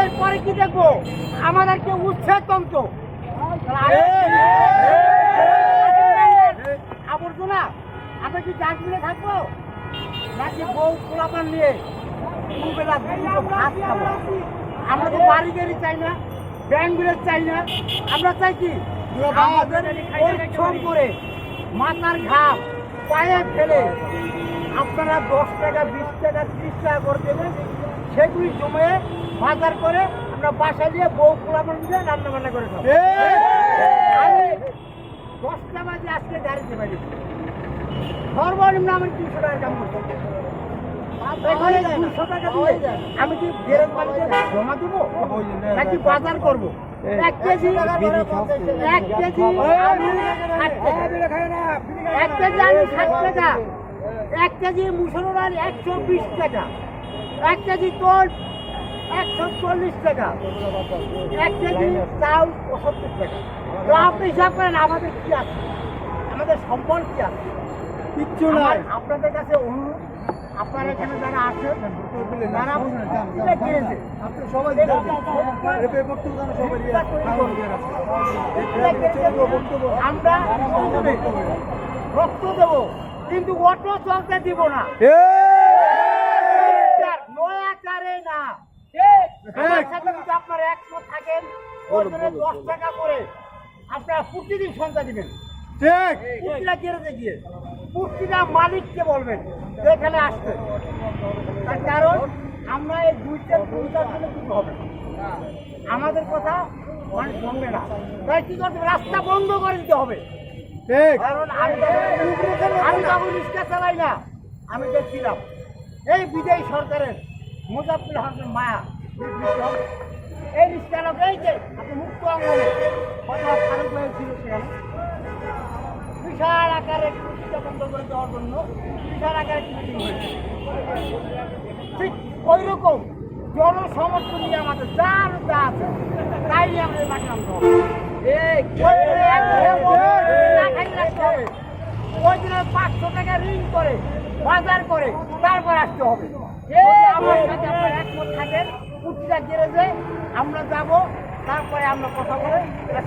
এরপরে কি দেখব আমাদেরকে উচ্ছেদ তন্ত্র আবর্জনা আমরা কি ডাস্টবিনে থাকব নাকি বউ পোলাপান নিয়ে দুবেলা দুটো ভাত খাব আমরা তো বাড়ি গাড়ি চাই না ব্যাংকগুলো চাই না আমরা চাই কি পরিশ্রম করে মাথার ঘাম পায়ে ফেলে আপনারা দশ টাকা বিশ টাকা ত্রিশ টাকা করে দেবেন সেগুলি জমে বাজার করে আমরা বাসা দিয়ে বউ পোলাপান দিয়ে রান্না বান্না করে খাব। আমি দশটা বাজে আজকে গাড়িতে পারি সর্বনিম্ন আমি তিনশো টাকা দাম করতে আমি কি বেরোন বাড়িতে জমা দেবো? নাকি বাজার করব? এক কেজি এক কেজি। এক কেজি আলু ষাট টাকা। এক কেজি ডাল একশো বিশ টাকা। এক কেজি তোল একশো চল্লিশ টাকা। এক কেজি চাল টাকা। তো আপনি হিসাব করেন আমাদের কি আছে? আমাদের সম্পদ কি আছে? কিচ্ছু নাই। আপনাদের কাছে অনুরোধ আপনারা এখানে যারা তারা কিনেছে সবাই তৈরি। আছে। কিনেছে। আমরা রক্ত দেব। কিন্তু অটো চলতে দিব না নয়াচারে না আমার সাথে যদি আপনারা একমত থাকেন দশ টাকা করে আপনারা প্রতিদিন সন্ধ্যা দিবেন। ঠিক। পুষ্টিটা কেড়ে গিয়ে পুষ্টিটা মালিককে বলবেন এখানে আসতে। তার কারণ আমরা এই দুইটা দুইটার জন্য কিছু হবে আমাদের কথা মানে শুনবে না। তাই কি করতে রাস্তা বন্ধ করে দিতে হবে। ঠিক। কারণ আমি আমি বাবু রিক্সা চালাই না। আমি দেখছিলাম। এই বিজয়ী সরকারের মুজাফির হাসান মায়া এই রিক্সা এই যে আপনি মুক্ত অঙ্গনে কথা ফারুক ভাই সেখানে। বিশাল আকারে কৃষিটা বন্ধ করে দেওয়ার জন্য বিশাল আকারে কৃষি হয়েছে। ঠিক ওই রকম জনসমর্থন নিয়ে আমাদের যার যা আছে তাই নিয়ে আমাদের মাঠে হবে। ওই পাঁচশো টাকা ঋণ করে বাজার করে তারপর আসতে হবে। আমার সাথে আপনার একমত থাকেন। গ্যারেজে আমরা যাব তারপরে আমরা কথা বলে এটা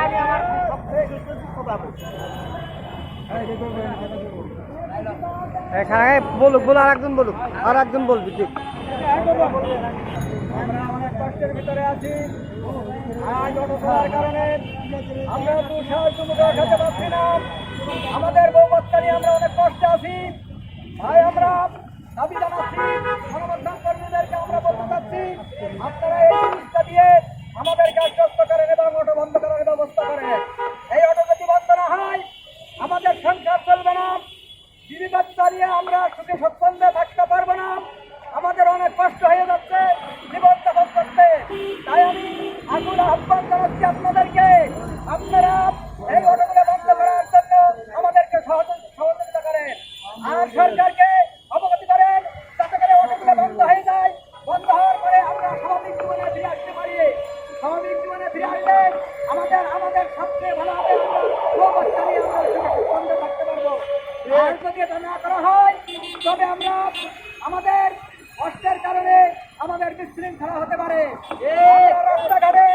আমি আমার বলছি এখানে বলুক বল আর একজন বলুক আর একজন বলবি ঠিক। আমরা অনেক কষ্টের ভিতরে আছি। আজ কারণে আমরা তো সাহায্য মুখে খেতে পারছি না। আমাদের নিয়ে আমরা নিয়ে আমরা সুখে স্বচ্ছন্দে থাকতে পারব না। আমাদের অনেক কষ্ট হয়ে যাচ্ছে, জীবন যাপন করতে। তাই আমি আগুন আহ্বান জানাচ্ছি আপনাদেরকে, আপনারা এই অটোগুলো বন্ধ করার জন্য আমাদেরকে সহযোগ- সহযোগিতা করেন। আর সরকারকে অবগতি করেন, যাতে করে অটোগুলো বন্ধ হয়ে যায়। বন্ধ হওয়ার পরে আমরা স্বাভাবিক জীবনে ফিরে আসতে পারি। স্বাভাবিক জীবনে ফিরে আসলে আমাদের আমাদের সবচেয়ে ভালো হবে আমরা বউ বাচ্চা নিয়ে আমরা সুখে স্বচ্ছন্দে থাকতে পারব আর যদি এটা না করা হয় তবে আমরা আমাদের কষ্টের কারণে আমাদের বিশৃঙ্খলা হতে পারে। রাস্তাঘাটে